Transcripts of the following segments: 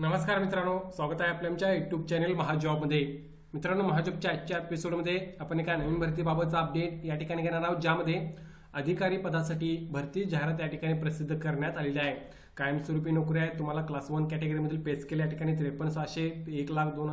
नमस्कार मित्रांनो स्वागत आहे आपल्या आमच्या युट्यूब चॅनेल महाजॉबमध्ये. मित्रांनो महाजॉबच्या आजच्या एपिसोडमध्ये आपण एका नवीन भरतीबाबतचा अपडेट या ठिकाणी घेणार आहोत ज्यामध्ये अधिकारी पदासाठी भरती जाहिरात या ठिकाणी प्रसिद्ध करण्यात आलेली आहे. कायमस्वरूपी नोकरी आहे तुम्हाला क्लास वन कॅटेगरीमधील पे स्केल या ठिकाणी त्रेपन्न सहाशे एक लाख दोन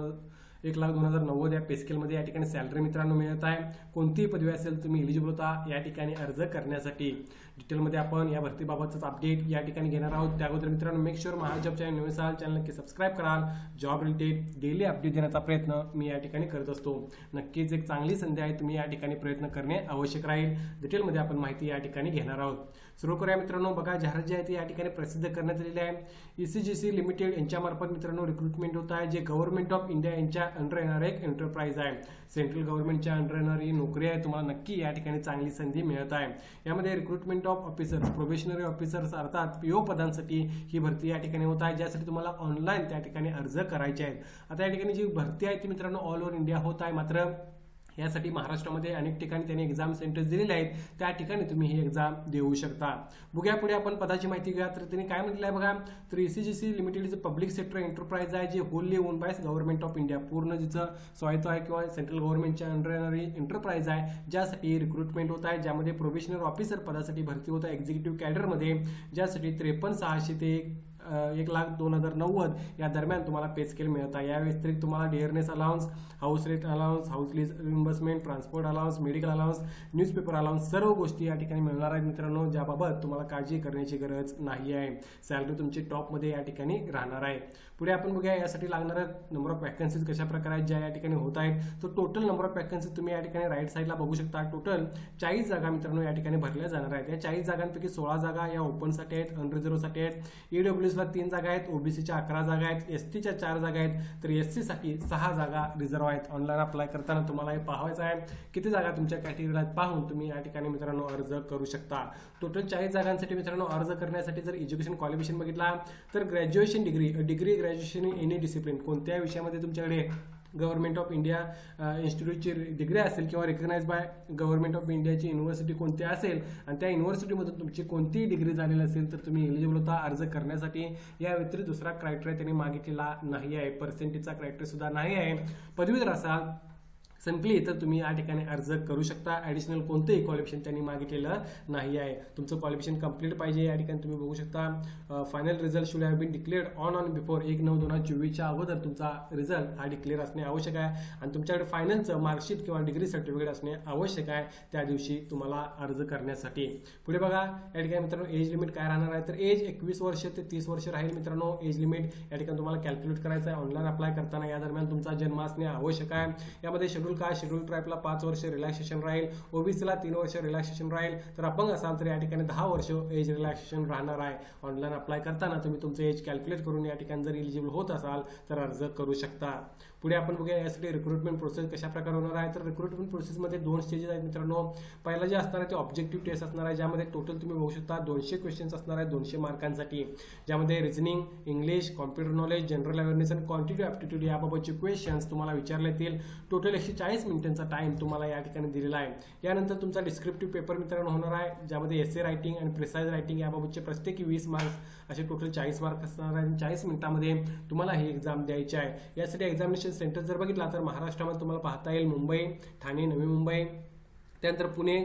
एक लाख दोन हजार नव्वद या पेस्केलमध्ये या ठिकाणी सॅलरी मित्रांनो मिळत आहे. कोणतीही पदवी असेल तुम्ही एलिजिबल होता या ठिकाणी अर्ज करण्यासाठी. डिटेलमध्ये आपण या भरतीबाबतचा अपडेट या ठिकाणी घेणार आहोत. त्या अगोदर मित्रांनो मेक शुअर महाजॉब चॅनल नवीन असाल चॅनल नक्की सबस्क्राईब कराल. जॉब रिलेटेड डेली अपडेट देण्याचा प्रयत्न मी या ठिकाणी करत असतो. नक्कीच एक चांगली संधी आहे तुम्ही या ठिकाणी प्रयत्न करणे आवश्यक राहील. डिटेलमध्ये आपण माहिती या ठिकाणी घेणार आहोत. सुरू करूया मित्रांनो बघा जाहिरात जी आहे ती या ठिकाणी प्रसिद्ध करण्यात आलेली आहे. E C G C limited यांच्यामार्फत मित्रांनो रिक्रुटमेंट होत आहे. जे गव्हर्नमेंट ऑफ इंडिया यांच्या अंडर येणार एक एंटरप्राइज आहे. सेंट्रल गव्हर्नमेंटच्या अंडर येणारी नोकरी आहे. तुम्हाला नक्की या ठिकाणी चांगली संधी मिळत आहे. यामध्ये recruitment of officers probationary officers अर्थात पीओ पदांसाठी ही भरती या ठिकाणी होत आहे. ज्यासाठी तुम्हाला ऑनलाईन त्या ठिकाणी अर्ज करायचे आहेत. आता या ठिकाणी जी भरती आहे ती मित्रांनो ऑल ओव्हर इंडिया होत आहे. मात्र यासाठी महाराष्ट्रामध्ये अनेक ठिकाणी त्यांनी एक्झाम सेंटर्स दिलेले आहेत. त्या ठिकाणी तुम्ही ही एक्झाम देऊ शकता. बघूया पुढे आपण पदाची माहिती घेऊया. तर त्यांनी काय म्हटलं आहे बघा? तर एसीजीसी लिमिटेड जे पब्लिक सेक्टर एंटरप्राइज आहे जे wholly owned by government of India पूर्ण जिचं स्वायत्त आहे किंवा सेंट्रल गव्हर्नमेंटच्या अंडर येणारी एंटरप्राइज आहे ज्यासाठी रिक्रुटमेंट होत आहे ज्यामध्ये प्रोबेशनर ऑफिसर पदासाठी भरती होत आहे एक्झिक्युटिव्ह कॅडरमध्ये ज्यासाठी त्रेपन्न सहाशे ते एक लाख दोन हजार नव्वद या दरम्यान तुम्हाला पे स्केल मिळत आहे. या व्यतिरिक्त तुम्हाला dearness allowance house rent allowance house lease reimbursement transport allowance medical allowance newspaper allowance सर्व गोष्टी या ठिकाणी मिळणार आहेत मित्रांनो ज्याबाबत तुम्हाला काळजी करण्याची गरज नाही आहे. सॅलरी तुमची टॉपमध्ये या ठिकाणी राहणार आहे. पुढे आपण बघूया यासाठी लागणाऱ्या नंबर ऑफ वॅकन्सीज कशा प्रकारे आहेत ज्या या ठिकाणी होत आहेत. तर टोटल नंबर ऑफ वॅकन्सीज तुम्ही या ठिकाणी राईट साईडला बघू शकता. टोटल चाळीस जागा मित्रांनो या ठिकाणी भरल्या जाणार आहेत. या चाळीस जागांपैकी सोळा जागा या ओपनसाठी आहेत अनरिझर्वसाठी आहेत. ईडब्ल्यूएसला तीन जागा आहेत ओबीसीच्या अकरा जागा आहेत एस टीच्या चार जागा आहेत तर एस सीसाठी सहा जागा रिझर्व आहेत. ऑनलाईन अप्लाय करताना तुम्हाला हे पाहायचं आहे किती जागा तुमच्या कॅटेगरीला आहेत पाहून तुम्ही या ठिकाणी मित्रांनो अर्ज करू शकता. टोटल चाळीस जागांसाठी मित्रांनो अर्ज करण्यासाठी जर एज्युकेशन क्वालिफिकेशन बघितला तर graduation degree degree graduation in any discipline कोणत्या विषयामध्ये तुमच्याकडे गव्हर्नमेंट ऑफ इंडिया इन्स्टिट्यूटची डिग्री असेल किंवा रिकग्नाइज बाय गव्हर्नमेंट ऑफ इंडियाची युनिव्हर्सिटी कोणती असेल आणि त्या युनिव्हर्सिटीमधून तुमची कोणतीही डिग्री झालेली असेल तर तुम्ही एलिजिबल होता अर्ज करण्यासाठी. या व्यतिरिक्त दुसरा क्रायटेरिया त्यांनी मागितलेला नाही आहे. पर्सेंटेजचा क्रायटेरिया सुद्धा नाही आहे. पदवीधर असाल सिम्पली तर तुम्ही या ठिकाणी अर्ज करू शकता. ॲडिशनल कोणतंही क्वालिफिकेशन त्यांनी मागितलेलं नाही आहे. तुमचं क्वालिफिकेशन कंप्लीट पाहिजे या ठिकाणी तुम्ही बघू शकता. Final result should have been declared on on before एक नऊ दोन हजार चोवीसच्या अगोदर तुमचा रिझल्ट हा डिक्लेअर असणे आवश्यक आहे. आणि तुमच्याकडे फायनलचं मार्कशीट किंवा डिग्री सर्टिफिकेट असणे आवश्यक आहे त्या दिवशी तुम्हाला अर्ज करण्यासाठी. पुढे बघा या ठिकाणी मित्रांनो एज लिमिट काय राहणार आहे? तर एज एकवीस वर्ष ते तीस वर्ष राहील मित्रांनो. एज लिमिट या ठिकाणी तुम्हाला कॅल्क्युलेट करायचं आहे. ऑनलाईन अप्लाय करताना या दरम्यान तुमचा जन्म असणे आवश्यक आहे. यामध्ये शेड्यूल काय? शेड्यूल ट्राईबला पाच वर्ष रिलॅक्सेशन राहील. ओबीसीला तीन वर्ष रिलॅक्सेशन राहील. तर अपंग असाल तर या ठिकाणी दहा वर्ष एज रिलॅक्सेशन राहणार आहे. ऑनलाईन अप्लाय करताना तुम्ही तुमचं एज कॅल्क्युलेट करून या ठिकाणी जर इलिजिबल होत असाल तर अर्ज करू शकता. पुढे आपण बघूया यासाठी रिक्रुटमेंट प्रोसेस कशा प्रकारे होणार आहे? तर रिक्रुटमेंट प्रोसेसमध्ये दोन स्टेजेस आहेत मित्रांनो. पहिला जे असणार आहे ते ऑब्जेक्टिव्ह टेस्ट असणार आहे ज्यामध्ये टोटल तुम्ही बघू शकता दोनशे क्वेश्चन्स असणार आहे दोनशे मार्कांसाठी. ज्यामध्ये reasoning English computer knowledge general awareness आणि क्वांटिटी ॲप्टिट्यूड याबाबतचे क्वेश्चन्स तुम्हाला विचारले येतील. टोटल एकशे चाळीस मिनिटांचा टाइम तुम्हाला या ठिकाणी दिलेला आहे. यानंतर तुमचा डिस्क्रिप्टिव्ह पेपर मित्रांनो होणार आहे ज्यामध्ये एस ए रायटिंग आणि प्रिसाईज रायटिंग याबाबतचे प्रत्येकी वीस मार्क्स असे टोटल चाळीस मार्क असणार आहे चाळीस मिनिटामध्ये तुम्हाला ही एक्झाम द्यायची आहे. यासाठी एक्झामिनेशन सेंटर जर बघितला तर महाराष्ट्रामध्ये तुम्हाला पाहता येईल मुंबई ठाणे नवी मुंबई त्यानंतर पुणे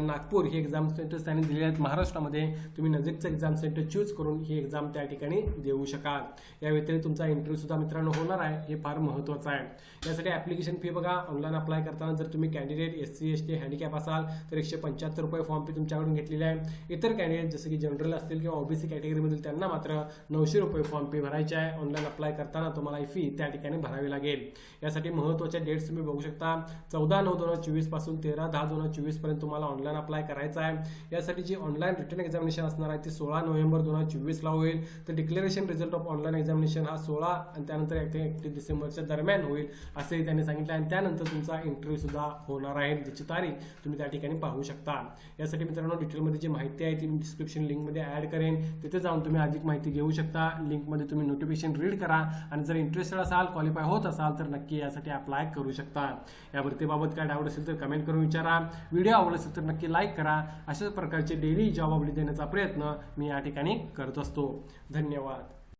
नागपूर ही एक्झाम सेंटर्स त्यांनी दिलेले आहेत. महाराष्ट्रामध्ये तुम्ही नजीकचं एक्झाम सेंटर चूज करून ही एक्झाम त्या ठिकाणी देऊ शकाल. या व्यतिरिक्त तुमचा इंटरव्ह्यूसुद्धा मित्रांनो होणार आहे. हे फार महत्त्वाचं आहे. यासाठी ॲप्लिकेशन फी बघा. ऑनलाईन अप्लाय करताना जर तुम्ही candidate S C S T handicap असाल तर एकशे पंच्याहत्तर रुपये फॉर्म फी तुमच्याकडून घेतलेली आहे. इतर कॅन्डिडेट जसं की जनरल असतील किंवा ओबीसी कॅटेगरीमधील त्यांना मात्र नऊशे रुपये फॉर्म फी भरायची आहे. ऑनलाईन अप्लाय करताना तुम्हाला ही फी त्या ठिकाणी भरावी लागेल. यासाठी महत्त्वाच्या डेट्स तुम्ही बघू शकता. चौदा नऊ दोन हजार चोवीसपासून तेरा दहा दोन हजार चोवीसपर्यंत तुम्हाला ऑनलाईन अप्लाय करायचा आहे. यासाठी जी ऑनलाईन रिटर्न एक्झामिनेशन असणार आहे ती सोळा नोव्हेंबर दोन हजार चोवीसला होईल. तर declaration result of online examination हा सोळा आणि त्यानंतर एकतीस डिसेंबरच्या दरम्यान होईल असंही त्यांनी सांगितलं. आणि त्यानंतर तुमचा इंटरव्ह्यू सुद्धा होणार आहे. ज्याची तारीख तुम्ही त्या ठिकाणी पाहू शकता. यासाठी मित्रांनो डिटेलमध्ये जी माहिती आहे ती मी डिस्क्रिप्शन लिंकमध्ये ॲड करेन. तिथे जाऊन तुम्ही अधिक माहिती घेऊ शकता. लिंकमध्ये तुम्ही नोटिफिकेशन रीड करा. आणि जर इंटरेस्टेड असाल क्वालिफाय होत असाल तर नक्की यासाठी अप्लाय करू शकता. या भरतीबाबत काय डाऊट असेल तर कमेंट करून विचारा. व्हिडिओ आवडला असेल तर नक्की लाईक करा. अशाच प्रकारचे डेली जॉब अपडेट देण्याचा प्रयत्न मी या ठिकाणी करत असतो. धन्यवाद.